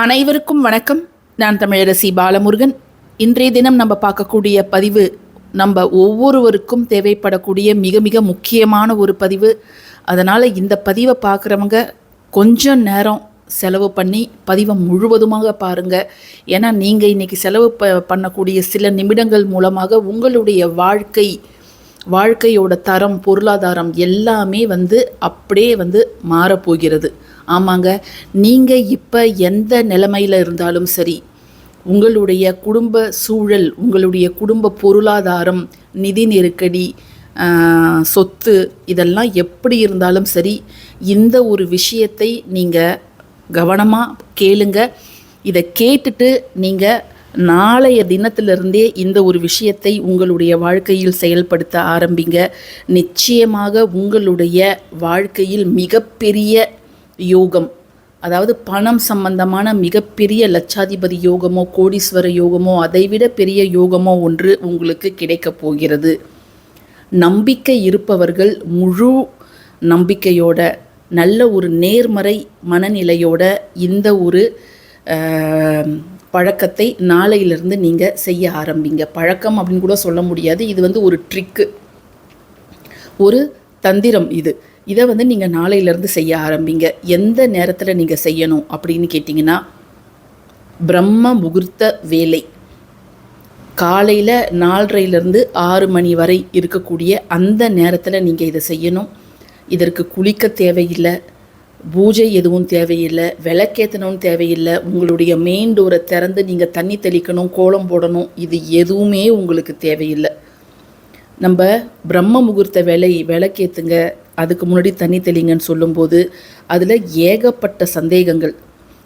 அனைவருக்கும் வணக்கம். நான் தமிழரசி பாலமுருகன். இன்றைய தினம் நம்ம பார்க்கக்கூடிய பதிவு நம்ம ஒவ்வொருவருக்கும் தேவைப்படக்கூடிய மிக மிக முக்கியமான ஒரு பதிவு. அதனால் இந்த பதிவை பார்க்குறவங்க கொஞ்சம் நேரம் செலவு பண்ணி பதிவை முழுவதுமாக பாருங்கள் ஏன்னா நீங்கள் இன்றைக்கி செலவு ப பண்ணக்கூடிய சில நிமிடங்கள் மூலமாக உங்களுடைய வாழ்க்கை வாழ்க்கையோட தரம் பொருளாதாரம் எல்லாமே வந்து அப்படியே வந்து மாறப்போகிறது. ஆமாங்க. நீங்கள் இப்போ எந்த நிலைமையில் இருந்தாலும் சரி உங்களுடைய குடும்ப சூழல் உங்களுடைய குடும்ப பொருளாதாரம் நிதி நெருக்கடி சொத்து இதெல்லாம் எப்படி இருந்தாலும் சரி இந்த ஒரு விஷயத்தை நீங்கள் கவனமாக கேளுங்க. இதை கேட்டுட்டு நீங்கள் நாளைய தினத்திலிருந்தே இந்த ஒரு விஷயத்தை உங்களுடைய வாழ்க்கையில் செயல்படுத்த ஆரம்பிங்க. நிச்சயமாக உங்களுடைய வாழ்க்கையில் மிகப்பெரிய யோகம். அதாவது பணம் சம்பந்தமான மிகப்பெரிய லட்சாதிபதி யோகமோ கோடீஸ்வர யோகமோ அதைவிட பெரிய யோகமோ ஒன்று உங்களுக்கு கிடைக்கப் போகிறது. நம்பிக்கை இருப்பவர்கள் முழு நம்பிக்கையோட நல்ல ஒரு நேர்மறை மனநிலையோட இந்த ஒரு பழக்கத்தை நாளையிலிருந்து நீங்கள் செய்ய ஆரம்பிங்க. பழக்கம் அப்படின்னு கூட சொல்ல முடியாது. இது வந்து ஒரு ட்ரிக்கு ஒரு தந்திரம் இது. இதை வந்து நீங்கள் நாளையிலேருந்து செய்ய ஆரம்பிங்க. எந்த நேரத்தில் நீங்கள் செய்யணும் அப்படின்னு கேட்டிங்கன்னா பிரம்ம முகூர்த்த வேலை. காலையில் நாலரையிலேருந்து ஆறு மணி வரை இருக்கக்கூடிய அந்த நேரத்தில் நீங்கள் இதை செய்யணும். இதற்கு குளிக்க தேவையில்லை பூஜை எதுவும் தேவையில்லை விளக்கேற்றணும்னு தேவையில்லை. உங்களுடைய மெயின் டோரை திறந்து நீங்கள் தண்ணி தெளிக்கணும் கோலம் போடணும் இது எதுவுமே உங்களுக்கு தேவையில்லை. நம்ம பிரம்ம முகூர்த்த வேலை விளக்கேற்றுங்க அதுக்கு முன்னாடி தண்ணி தெளிங்கன்னு சொல்லும்போது அதில் ஏகப்பட்ட சந்தேகங்கள்.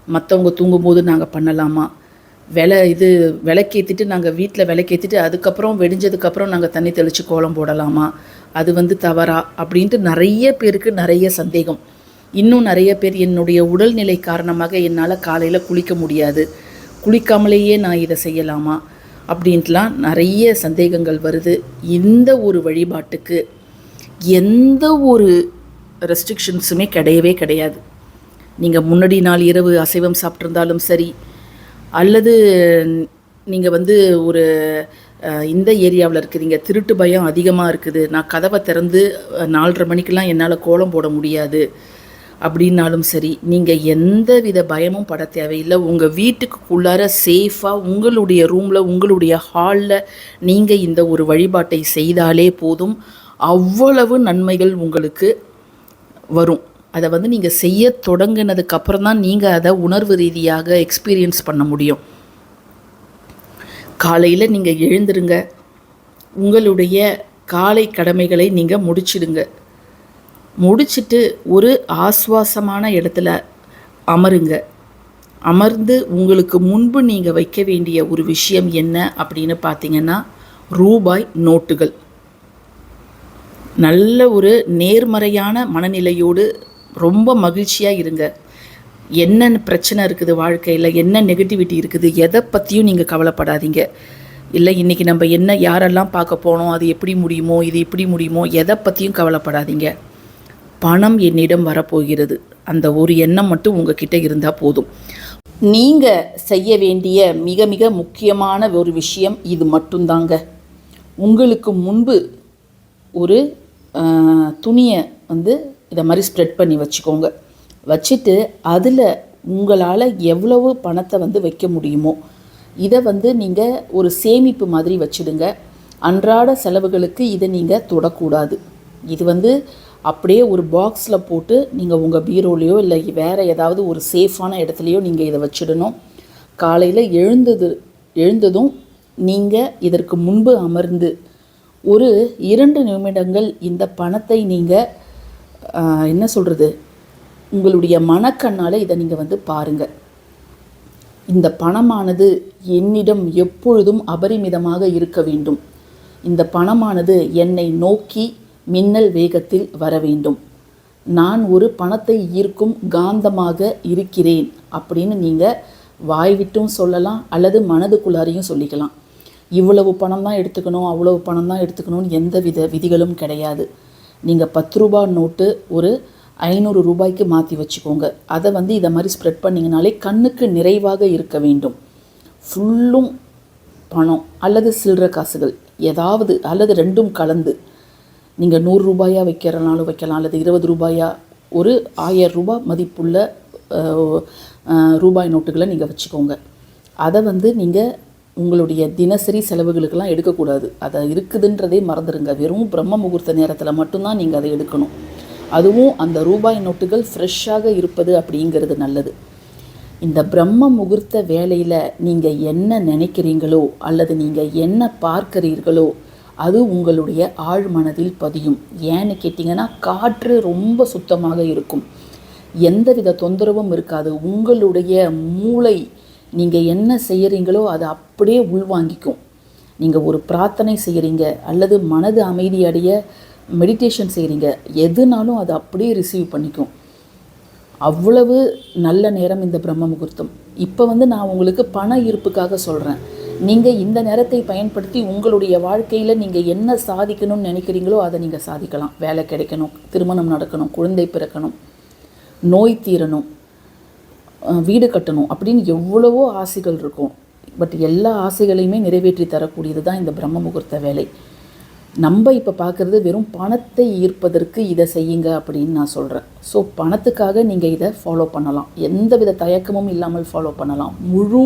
மற்றவங்க தூங்கும்போது நாங்கள் பண்ணலாமா? விலை இது விளக்கேற்றிட்டு நாங்கள் வீட்டில் விளக்கேற்றிட்டு அதுக்கப்புறம் வெடிஞ்சதுக்கப்புறம் நாங்கள் தண்ணி தெளித்து கோலம் போடலாமா? அது வந்து தவறா? அப்படின்ட்டு நிறைய பேருக்கு நிறைய சந்தேகம். இன்னும் நிறைய பேர் என்னுடைய உடல்நிலை காரணமாக என்னால் காலையில் குளிக்க முடியாது. குளிக்காமலேயே நான் இதை செய்யலாமா? அப்படின்ட்டுலாம் நிறைய சந்தேகங்கள் வருது. இந்த ஒரு வழிபாட்டுக்கு எந்த ஒரு ரெஸ்ட்ரிக்ஷன்ஸுமே கிடையவே கிடையாது. நீங்கள் முன்னாடி நாள் இரவு அசைவம் சாப்பிட்ருந்தாலும் சரி அல்லது நீங்கள் வந்து ஒரு இந்த ஏரியாவில் இருக்கிறீங்க திருட்டு பயம் அதிகமாக இருக்குது நான் கதவை திறந்து நாலரை மணிக்கெலாம் என்னால் கோலம் போட முடியாது அப்படின்னாலும் சரி நீங்கள் எந்த வித பயமும் பட தேவையில்லை. உங்கள் வீட்டுக்குள்ளார சேஃபாக உங்களுடைய ரூமில் உங்களுடைய ஹாலில் நீங்கள் இந்த ஒரு வழிபாட்டை செய்தாலே போதும். அவ்வளவு நன்மைகள் உங்களுக்கு வரும். அதை வந்து நீங்கள் செய்ய தொடங்கினதுக்கப்புறம் தான் நீங்கள் அதை உணர்வு ரீதியாக எக்ஸ்பீரியன்ஸ் பண்ண முடியும். காலையில் நீங்கள் எழுந்துருங்க. உங்களுடைய காலை கடமைகளை நீங்கள் முடிச்சிடுங்க. முடிச்சிட்டு ஒரு ஆஸ்வாசமான இடத்துல அமருங்க. அமர்ந்து உங்களுக்கு முன்பு நீங்கள் வைக்க வேண்டிய ஒரு விஷயம் என்ன அப்படின்னு பார்த்தீங்கன்னா ரூபாய் நோட்டுகள். நல்ல ஒரு நேர்மறையான மனநிலையோடு ரொம்ப மகிழ்ச்சியாக இருங்க. என்ன பிரச்சனை இருக்குது வாழ்க்கையில்? என்ன நெகட்டிவிட்டி இருக்குது? எதை பற்றியும் நீங்கள் கவலைப்படாதீங்க. இல்லை இன்றைக்கி நம்ம என்ன யாரெல்லாம் பார்க்க போனோம் அது எப்படி முடியுமோ இது இப்படி முடியுமோ எதை பற்றியும் கவலைப்படாதீங்க. பணம் என்னிடம் வரப்போகிறது. அந்த ஒரு எண்ணம் மட்டும் உங்ககிட்ட இருந்தால் போதும். நீங்கள் செய்ய வேண்டிய மிக மிக முக்கியமான ஒரு விஷயம் இது மட்டும்தாங்க. உங்களுக்கு முன்பு ஒரு துணியை வந்து இதை மாதிரி ஸ்ப்ரெட் பண்ணி வச்சுக்கோங்க. வச்சுட்டு அதில் உங்களால் எவ்வளவு பணத்தை வந்து வைக்க முடியுமோ இதை வந்து நீங்கள் ஒரு சேமிப்பு மாதிரி வச்சுடுங்க. அன்றாட செலவுகளுக்கு இதை நீங்கள் தொடக்கூடாது. இது வந்து அப்படியே ஒரு பாக்ஸில் போட்டு நீங்கள் உங்கள் பீரோலையோ இல்லை வேறு ஏதாவது ஒரு சேஃபான இடத்துலையோ நீங்கள் இதை வச்சிடணும். காலையில் எழுந்தது எழுந்ததும் நீங்கள் இதற்கு முன்பு அமர்ந்து ஒரு இரண்டு நிமிடங்கள் இந்த பணத்தை நீங்கள் என்ன சொல்கிறது உங்களுடைய மனக்கண்ணால் இதை நீங்கள் வந்து பாருங்கள் இந்த பணமானது என்னிடம் எப்பொழுதும் அபரிமிதமாக இருக்க வேண்டும். இந்த பணமானது என்னை நோக்கி மின்னல் வேகத்தில் வர வேண்டும். நான் ஒரு பணத்தை ஈர்க்கும் காந்தமாக இருக்கிறேன் அப்படின்னு நீங்கள் வாய் விட்டும் சொல்லலாம் அல்லது மனதுக்குள்ளாரையும் சொல்லிக்கலாம். இவ்வளவு பணம் தான் எடுத்துக்கணும் அவ்வளவு பணம் தான் எடுத்துக்கணும்னு எந்த வித விதிகளும் கிடையாது. நீங்கள் பத்து ரூபா நோட்டு ஒரு ஐநூறு ரூபாய்க்கு மாற்றி வச்சுக்கோங்க. அதை வந்து இதை மாதிரி ஸ்ப்ரெட் பண்ணிங்கனாலே கண்ணுக்கு நிறைவாக இருக்க வேண்டும். ஃபுல்லும் பணம் அல்லது சில்லற காசுகள் ஏதாவது அல்லது ரெண்டும் கலந்து. நீங்கள் நூறு ரூபாயாக வைக்கிறனாலும் வைக்கலாம் அல்லது இருபது ரூபாயாக ஒரு ஆயிரம் ரூபாய் மதிப்புள்ள ரூபாய் நோட்டுகளை நீங்கள் வச்சுக்கோங்க. அதை வந்து நீங்கள் உங்களுடைய தினசரி செலவுகளுக்கெல்லாம் எடுக்கக்கூடாது. அதை இருக்குதுன்றதே மறந்துடுங்க வெறும் பிரம்ம முகூர்த்த நேரத்தில் மட்டும்தான் நீங்கள் அதை எடுக்கணும். அதுவும் அந்த ரூபாய் நோட்டுகள் ஃப்ரெஷ்ஷாக இருப்பது அப்படிங்கிறது நல்லது. இந்த பிரம்ம முகூர்த்த வேலையில் நீங்கள் என்ன நினைக்கிறீங்களோ அல்லது நீங்கள் என்ன பார்க்கிறீர்களோ அது உங்களுடைய ஆழ் மனதில் பதியும். ஏன்னு கேட்டிங்கன்னா காற்று ரொம்ப சுத்தமாக இருக்கும். எந்தவித தொந்தரவும் இருக்காது. உங்களுடைய மூளை நீங்கள் என்ன செய்கிறீங்களோ அதை அப்படியே உள்வாங்கிக்கும். நீங்கள் ஒரு பிரார்த்தனை செய்கிறீங்க அல்லது மனது அமைதியடைய மெடிடேஷன் செய்கிறீங்க எதுனாலும் அதை அப்படியே ரிசீவ் பண்ணிக்கும். அவ்வளவு நல்ல நேரம் இந்த பிரம்ம முகூர்த்தம். இப்போ வந்து நான் உங்களுக்கு பண ஈர்ப்புக்காக சொல்கிறேன் நீங்கள் இந்த நேரத்தை பயன்படுத்தி உங்களுடைய வாழ்க்கையில் நீங்கள் என்ன சாதிக்கணும்னு நினைக்கிறீங்களோ அதை நீங்கள் சாதிக்கலாம். வேலை கிடைக்கணும் திருமணம் நடக்கணும் குழந்தை பிறக்கணும் நோய் தீரணும் வீடு கட்டணும் அப்படின்னு எவ்வளவோ ஆசைகள் இருக்கும். பட் எல்லா ஆசைகளையுமே நிறைவேற்றி தரக்கூடியது தான் இந்த பிரம்ம முகூர்த்த வேலை. நம்ம இப்போ பார்க்குறது வெறும் பணத்தை ஈர்ப்பதற்கு இதை செய்யுங்க அப்படின்னு நான் சொல்கிறேன் ஸோ பணத்துக்காக நீங்கள் இதை ஃபாலோ பண்ணலாம். எந்த வித தயக்கமும் இல்லாமல் ஃபாலோ பண்ணலாம். முழு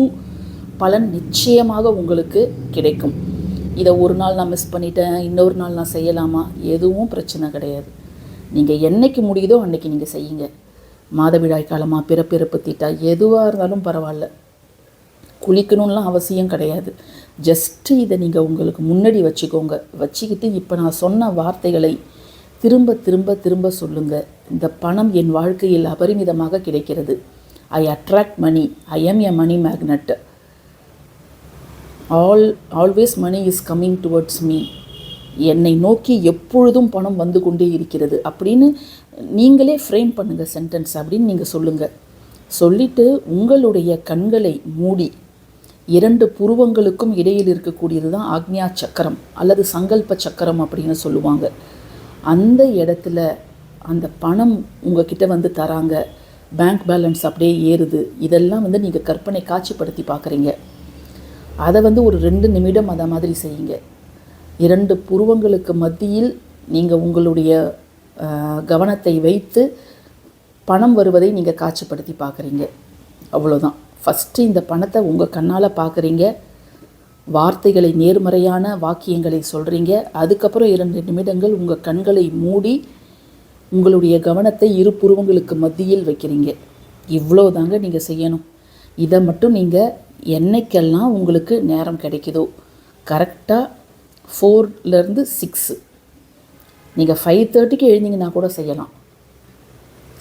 பலன் நிச்சயமாக உங்களுக்கு கிடைக்கும். இதை ஒரு நாள் நான் மிஸ் பண்ணிட்டேன் இன்னொரு நாள் நான் செய்யலாமா? எதுவும் பிரச்சனை கிடையாது. நீங்கள் என்னைக்கு முடியுதோ அன்னைக்கு நீங்கள் செய்யுங்க. மாதவிடாய் காலமாக பிறப்பிறப்பு தீட்டா எதுவாக இருந்தாலும் பரவாயில்ல. குளிக்கணும்லாம் அவசியம் கிடையாது. ஜஸ்ட்டு இதை நீங்கள் உங்களுக்கு முன்னாடி வச்சுக்கோங்க. வச்சுக்கிட்டு இப்போ நான் சொன்ன வார்த்தைகளை திரும்ப திரும்ப திரும்ப சொல்லுங்கள் இந்த பணம் என் வாழ்க்கையில் அபரிமிதமாக கிடைக்கிறது. I attract money I am a money magnet all always money is coming towards me என்னை நோக்கி எப்பொழுதும் பணம் வந்து கொண்டே இருக்கிறது. அப்படின்னு நீங்களே ஃப்ரேம் பண்ணுங்கள் சென்டென்ஸ் அப்படின்னு நீங்கள் சொல்லுங்கள் சொல்லிட்டு உங்களுடைய கண்களை மூடி இரண்டு புருவங்களுக்கும் இடையில் இருக்கக்கூடியது தான் ஆக்ஞா சக்கரம் அல்லது சங்கல்ப சக்கரம் அப்படின்னு சொல்லுவாங்க. அந்த இடத்துல அந்த பணம் உங்ககிட்ட வந்து தராங்க. பேங்க் பேலன்ஸ் அப்படியே ஏறுது. இதெல்லாம் வந்து நீங்கள் கற்பனை காட்சிப்படுத்தி பார்க்குறீங்க. அதை வந்து ஒரு ரெண்டு நிமிடம் அதை மாதிரி செய்யுங்க. இரண்டு புருவங்களுக்கு மத்தியில் நீங்கள் உங்களுடைய கவனத்தை வைத்து பணம் வருவதை நீங்கள் காட்சிப்படுத்தி பார்க்குறீங்க. அவ்வளோதான் ஃபஸ்ட்டு இந்த பணத்தை உங்கள் கண்ணால் பார்க்குறீங்க. வார்த்தைகளை நேர்மறையான வாக்கியங்களை சொல்கிறீங்க அதுக்கப்புறம் இரண்டு நிமிடங்கள் உங்கள் கண்களை மூடி உங்களுடைய கவனத்தை இரு புருவங்களுக்கு மத்தியில் வைக்கிறீங்க. இவ்வளோ தாங்க நீங்கள் செய்யணும். இதை மட்டும் நீங்கள் என்னைக்கெல்லாம் உங்களுக்கு நேரம் கிடைக்குதோ கரெக்டாக ஃபோர்லேருந்து சிக்ஸு நீங்கள் ஃபைவ் தேர்ட்டிக்கு எழுந்தீங்கன்னா கூட செய்யலாம்.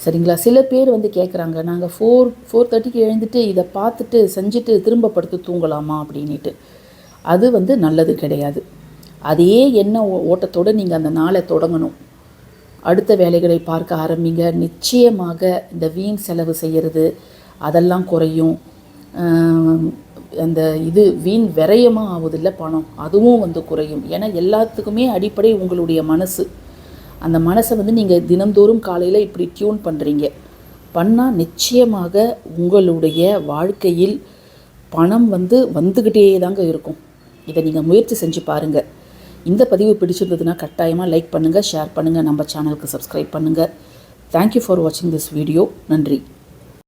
சரிங்களா? சில பேர் வந்து கேட்குறாங்க நாங்கள் ஃபோர் ஃபோர் தேர்ட்டிக்கு எழுந்துட்டு இதை பார்த்துட்டு செஞ்சுட்டு திரும்ப படுத்து தூங்கலாமா அப்படின்ட்டு அது வந்து நல்லது கிடையாது. அதே என்ன ஓ- நீங்கள் அந்த நாளை தொடங்கணும். அடுத்த வேலைகளை பார்க்க ஆரம்பிங்க. நிச்சயமாக இந்த வீண் செலவு செய்கிறது அதெல்லாம் குறையும். அந்த இது வீண் விரயமாக ஆகுதில்ல பணம். அதுவும் வந்து குறையும். ஏன்னா எல்லாத்துக்குமே அடிப்படை உங்களுடைய மனசு. அந்த மனசை வந்து நீங்கள் தினந்தோறும் காலையில் இப்படி டியூன் பண்ணுறீங்க பண்ணால் நிச்சயமாக உங்களுடைய வாழ்க்கையில் பணம் வந்து வந்துக்கிட்டே தாங்க இருக்கும். இதை நீங்கள் முயற்சி செஞ்சு பாருங்கள் இந்த பதிவு பிடிச்சிருந்ததுன்னா கட்டாயமாக லைக் பண்ணுங்கள் ஷேர் பண்ணுங்கள் நம்ம சேனலுக்கு சப்ஸ்கிரைப் பண்ணுங்கள் தேங்க்யூ ஃபார் வாட்சிங் திஸ் வீடியோ நன்றி.